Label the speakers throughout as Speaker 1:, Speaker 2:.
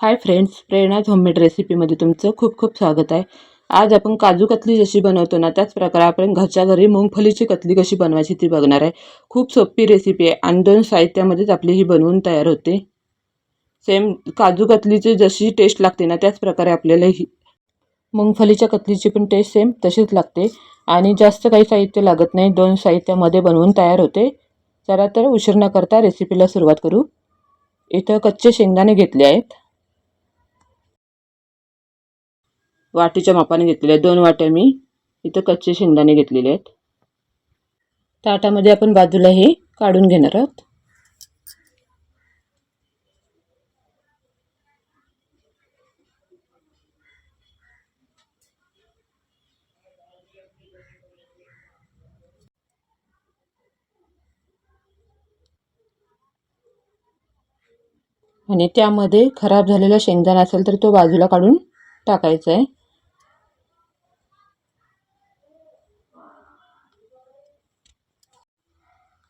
Speaker 1: Hi friends प्रेरणाज homemade रेसिपीमध्ये तुमचं खूप खूप स्वागत आहे. आज आपण काजू कतली जशी बनवतो ना त्याच प्रकारे आपण घरच्या घरी मुंगफलीची कतली कशी बनवायची ती बघणार आहे. खूप सोपी रेसिपी आहे आणि दोन साहित्यामध्येच आपली ही बनवून तयार होते. सेम काजू कतलीची जशी टेस्ट लागते ना त्याच प्रकारे आपल्याला ही मुंगफलीच्या कतलीची पण टेस्ट सेम तशीच लागते. आणि जास्त काही साहित्य लागत नाही दोन साहित्यामध्ये बनवून तयार होते. चला तर उशीर न करता रेसिपीला सुरुवात करू. इथं कच्चे शेंगदाणे घेतले आहेत. वाटीच्या मापाने घेतलेले आहेत. दोन वाट्या मी इथं कच्चे शेंगदाणे घेतलेले आहेत. ताटामध्ये आपण बाजूला हे काढून घेणार आहोत. आणि त्यामध्ये खराब झालेला शेंगदाणा असेल तर तो बाजूला काढून टाकायचा आहे.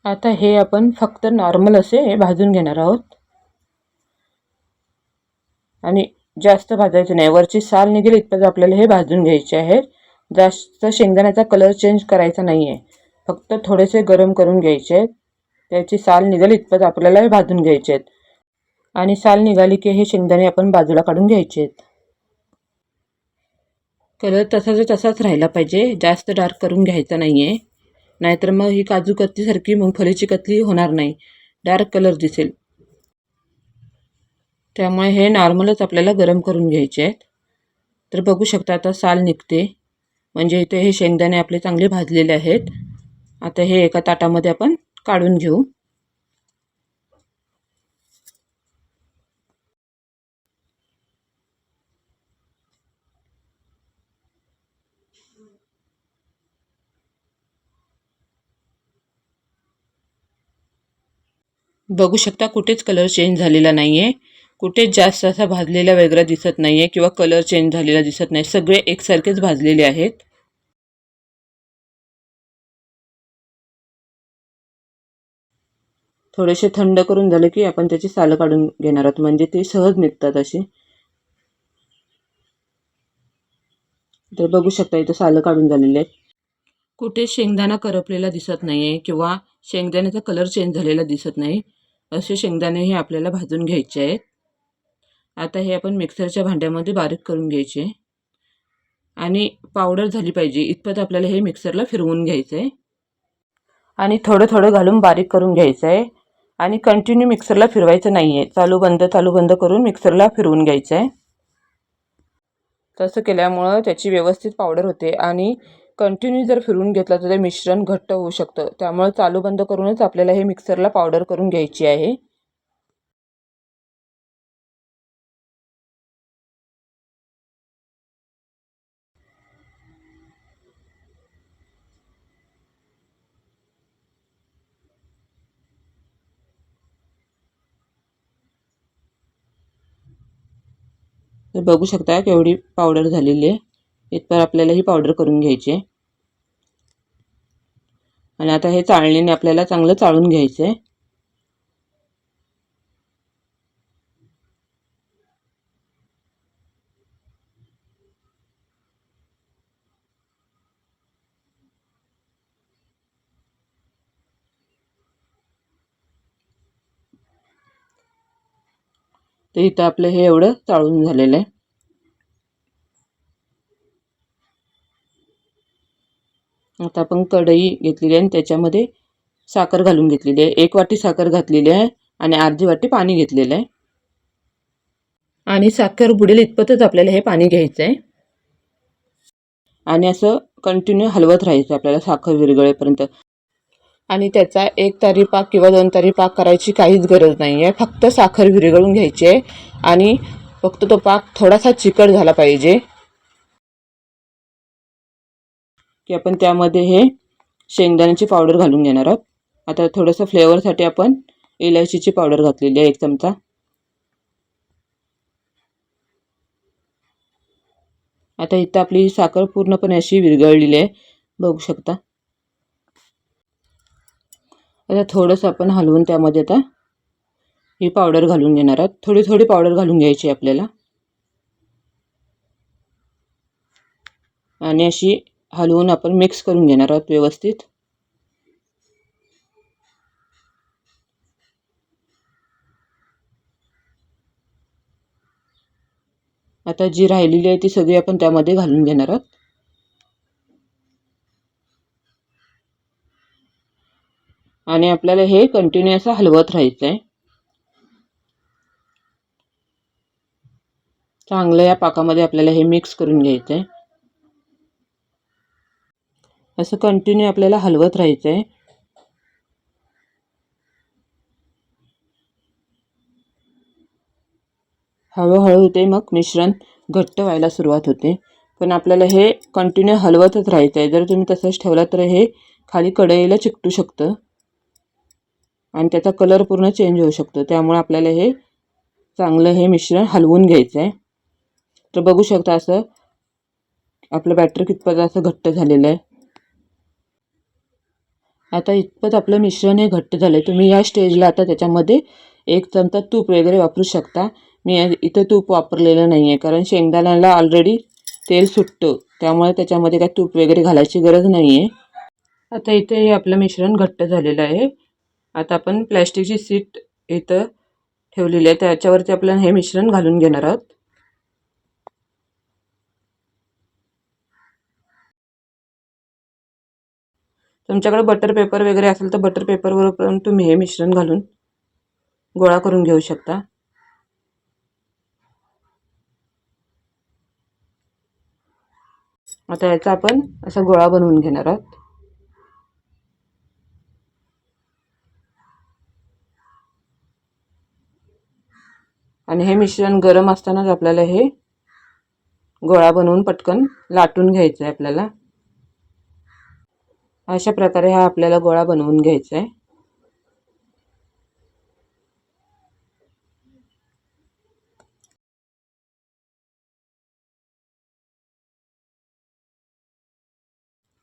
Speaker 1: आता हे आपण फक्त नॉर्मल असे भाजून घेणार आहोत. आणि जास्त भाजायचं नाही. वरची साल निघेल इतपत आपल्याला हे भाजून घ्यायचे आहे जास्त शेंगदाण्याचा कलर चेंज करायचा नाही आहे फक्त थोडेसे गरम करून घ्यायचे आहेत. त्याची साल निघेल इतपत आपल्याला हे भाजून घ्यायचे आहेत. आणि साल निघाली की हे शेंगदाणे आपण बाजूला काढून घ्यायचे आहेत. कलर तसाच तसाच राहिला पाहिजे जास्त डार्क करून घ्यायचा नाही आहे नाहीतर मग ही काजू कतलीसारखी मुंगफलीची कतली होणार नाही. डार्क कलर दिसेल. त्यामुळे हे नॉर्मलच आपल्याला गरम करून घ्यायचे आहेत. तर बघू शकता आता साल निघते. म्हणजे इथे हे शेंगदाणे आपले चांगले भाजलेले आहेत. आता हे एका ताटामध्ये आपण काढून घेऊ. बघू शकता कुठेच कलर चेंज झालेला नाही आहे कुठेच जास्त असा भाजलेला वगैरे दिसत नाही आहे किंवा कलर चेंज झालेला दिसत नाही. सगळे एकसारखेच भाजलेले आहेत. थोडेसे थंड करून झाले की आपण त्याची सालं काढून घेणार आहोत. म्हणजे ते सहज निघतात अशी तर बघू शकता इथं सालं काढून झालेले आहेत. कुठे शेंगदाणा करपलेला दिसत नाही आहे किंवा शेंगदाण्याचा कलर चेंज झालेला दिसत नाही. असे शेंगदाणे हे आपल्याला भाजून घ्यायचे आहेत. आता हे आपण मिक्सरच्या भांड्यामध्ये बारीक करून घ्यायचे. आणि पावडर झाली पाहिजे इतपत आपल्याला हे मिक्सरला फिरवून घ्यायचं आहे आणि थोडं थोडं घालून बारीक करून घ्यायचं आहे आणि कंटिन्यू मिक्सरला फिरवायचं नाही आहे चालू बंद चालू बंद करून मिक्सरला फिरवून घ्यायचं आहे तसं केल्यामुळं त्याची व्यवस्थित पावडर होते आणि कंटिन्यू जर फिरून घेतला तर ते मिश्रण घट्ट होऊ शकतं. त्यामुळे चालू बंद करूनच आपल्याला हे मिक्सरला पावडर करून घ्यायची आहे. तर बघू शकता केवढी पावडर झालेली आहे. इथपर आपल्याला ही पावडर करून घ्यायची आहे. आणि आता हे चाळणीने आपल्याला चांगलं चाळून घ्यायचं आहे तर इथं आपलं हे एवढं चाळून झालेलं आहे. आता आपण कढई घेतलेली आहे आणि त्याच्यामध्ये साखर घालून घेतलेली आहे. एक वाटी साखर घातलेली आहे आणि अर्धी वाटी पाणी घेतलेलं आहे. आणि साखर बुडेल इतपतच आपल्याला हे पाणी घ्यायचं आहे. आणि असं कंटिन्यू हलवत राहायचं आपल्याला साखर विरगळेपर्यंत आणि त्याचा एक तारी पाक किंवा दोन तारी पाक करायची काहीच गरज नाही आहे फक्त साखर विरघळून घ्यायची आहे. आणि फक्त तो पाक थोडासा चिकट झाला पाहिजे. की आपण त्यामध्ये हे शेंगदाण्याची पावडर घालून घेणार आहोत. आता थोडंसं फ्लेवरसाठी आपण इलायचीची पावडर घातलेली आहे एक चमचा. आता इथं आपली साखर पूर्णपणे अशी विरघळलेली आहे बघू शकता. आता थोडंसं आपण हलवून त्यामध्ये आता ही पावडर घालून घेणार आहोत. थोडी थोडी पावडर घालून घ्यायची आहे आपल्याला. आणि अशी हलवून आपण मिक्स करून घेणार आहोत व्यवस्थित. आता जी राहिलेली आहे ती सगळी आपण त्यामध्ये घालून घेणार आहोत. आणि आपल्याला हे कंटिन्यू असं हलवत राहायचं आहे चांगलं या पाकामध्ये आपल्याला हे मिक्स करून घ्यायचं आहे असं कंटिन्यू आपल्याला हलवत राहायचं आहे हळूहळू ते मग मिश्रण घट्ट व्हायला सुरुवात होते. पण आपल्याला हे कंटिन्यू हलवतच राहायचं आहे जर तुम्ही तसंच ठेवलं तर हे खाली कढईला चिकटू शकतं. आणि त्याचा कलर पूर्ण चेंज होऊ शकतो. त्यामुळे आपल्याला हे चांगलं हे मिश्रण हलवून घ्यायचं आहे तर बघू शकता असं आपलं बॅटर कितपत असं घट्ट झालेलं आहे. आता इतपत आपलं मिश्रण हे घट्ट झालं आहे तुम्ही या स्टेजला आता त्याच्यामध्ये एक चमचा तूप वगैरे वापरू शकता. मी इथं तूप वापरलेलं नाही आहे कारण शेंगदाण्याला ऑलरेडी तेल सुटतं. त्यामुळे त्याच्यामध्ये काय तूप वगैरे घालायची गरज नाही आहे आता इथे हे आपलं मिश्रण घट्ट झालेलं आहे. आता आपण प्लॅस्टिकची सीट इथं ठेवलेली आहे. त्याच्यावरती आपण हे मिश्रण घालून घेणार आहोत. तुमच्याकडे बटर पेपर वगैरे असेल तर बटर पेपरवर पण तुम्ही हे मिश्रण घालून गोळा करून घेऊ शकता. आता याचा आपण असा गोळा बनवून घेणार आहोत. आणि हे मिश्रण गरम असतानाच आपल्याला हे गोळा बनवून पटकन लाटून घ्यायचं आहे आपल्याला. अशा प्रकारे हा आपल्याला गोळा बनवून घ्यायचा आहे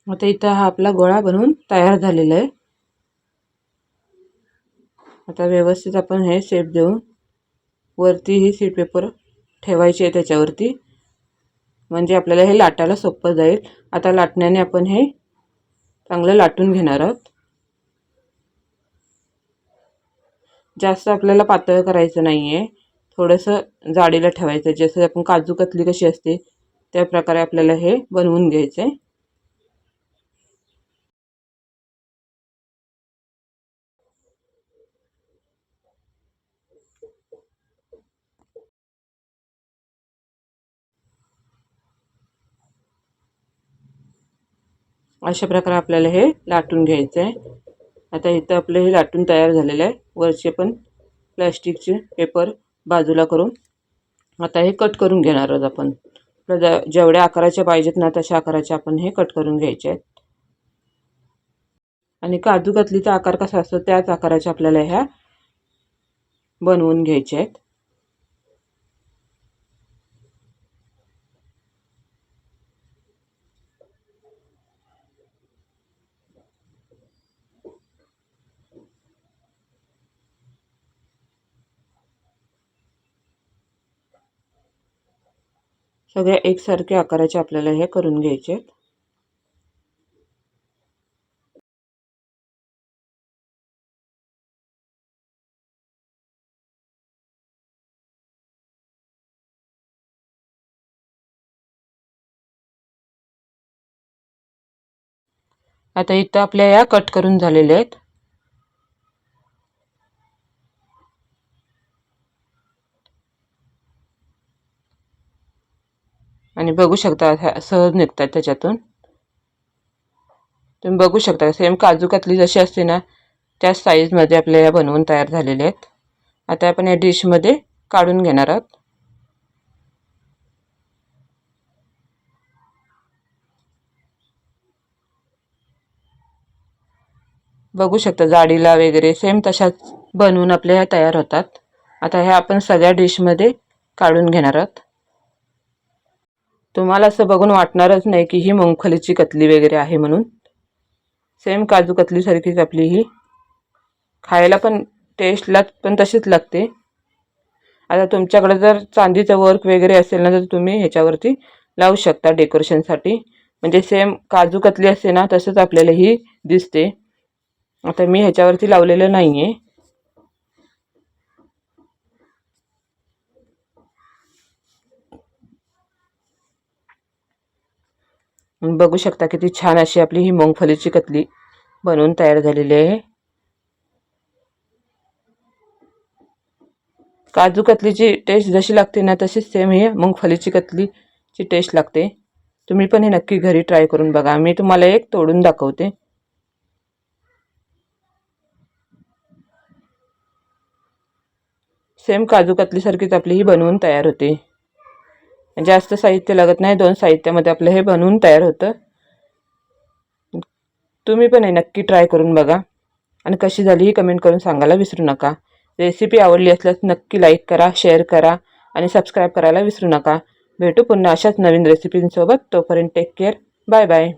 Speaker 1: आता इथं हा आपला गोळा बनवून तयार झालेला आहे आता व्यवस्थित आपण हे शेप देऊन वरती ही सीट पेपर ठेवायची आहे त्याच्यावरती. म्हणजे आपल्याला हे लाटायला सोपं जाईल. आता लाटण्याने आपण हे चांगलं लाटून घेणार आहोत. जास्त आपल्याला पातळ करायचं नाही आहे थोडंसं जाडीला ठेवायचं. जसं आपण काजू कतली कशी असते त्या प्रकारे आपल्याला हे बनवून घ्यायचं आहे अशा प्रकारे आपल्याला हे लाटून घ्यायचं आहे. आता इथं आपलं हे लाटून तयार झालेलं आहे. वरचे पण प्लॅस्टिकचे पेपर बाजूला करून आता हे कट करून घेणार आहोत आपण. जेवढ्या आकाराच्या पाहिजेत ना तशा आकाराचे आपण हे कट करून घ्यायचे आहेत. आणि काजू कतलीचा आकार कसा असतो त्याच आकाराच्या आपल्याला ह्या बनवून घ्यायच्या आहेत. सगळ्या एकसारख्या आकाराचे आपल्याला हे करून घ्यायचे आहेत. आता इथं आपल्या या कट करून झालेल्या आहेत. आणि बघू शकता सहज निघतात त्याच्यातून. तुम्ही बघू शकता सेम काजू कतली जशी असते ना त्या साईजमध्ये आपल्याला बनवून तयार झालेले आहेत. आता आपण या डिशमध्ये काढून घेणार आहोत. बघू शकता जाडीला वगैरे सेम तशाच बनवून आपल्या तयार होतात. आता ह्या आपण सगळ्या डिशमध्ये काढून घेणार आहोत. तुम्हाला असं बघून वाटणारच नाही की ही मुंगफलीची कतली वगैरे आहे म्हणून. सेम काजू कतलीसारखीच आपली ही. खायला पण टेस्टला पण तशीच लागते. आता तुमच्याकडे जर चांदीचं वर्क वगैरे असेल ना तर तुम्ही ह्याच्यावरती लावू शकता डेकोरेशनसाठी म्हणजे सेम काजू कतली असते ना तसंच आपल्याला ही दिसते. आता मी ह्याच्यावरती लावलेलं नाही आहे बघू शकता किती छान अशी आपली ही मूंगफलीची कतली बनवून तयार झालेली आहे. काजू कतलीची टेस्ट जशी लागते ना तशीच सेम ही मुंगफलीची कतलीची टेस्ट लागते. तुम्ही पण हे नक्की घरी ट्राय करून बघा. मी तुम्हाला एक तोडून दाखवते. सेम काजू कतलीसारखीच आपली ही बनवून तयार होते. म्हणजे जास्त साहित्य लागत नाही दोन साहित्यामध्ये आपलं हे बनवून तयार होतं. तुम्ही पण हे नक्की ट्राय करून बघा. आणि कशी झाली ही कमेंट करून सांगायला विसरू नका. रेसिपी आवडली असल्यास नक्की लाईक करा शेअर करा आणि सबस्क्राईब करायला विसरू नका. भेटू पुन्हा अशाच नवीन रेसिपींसोबत तोपर्यंत टेक केअर बाय बाय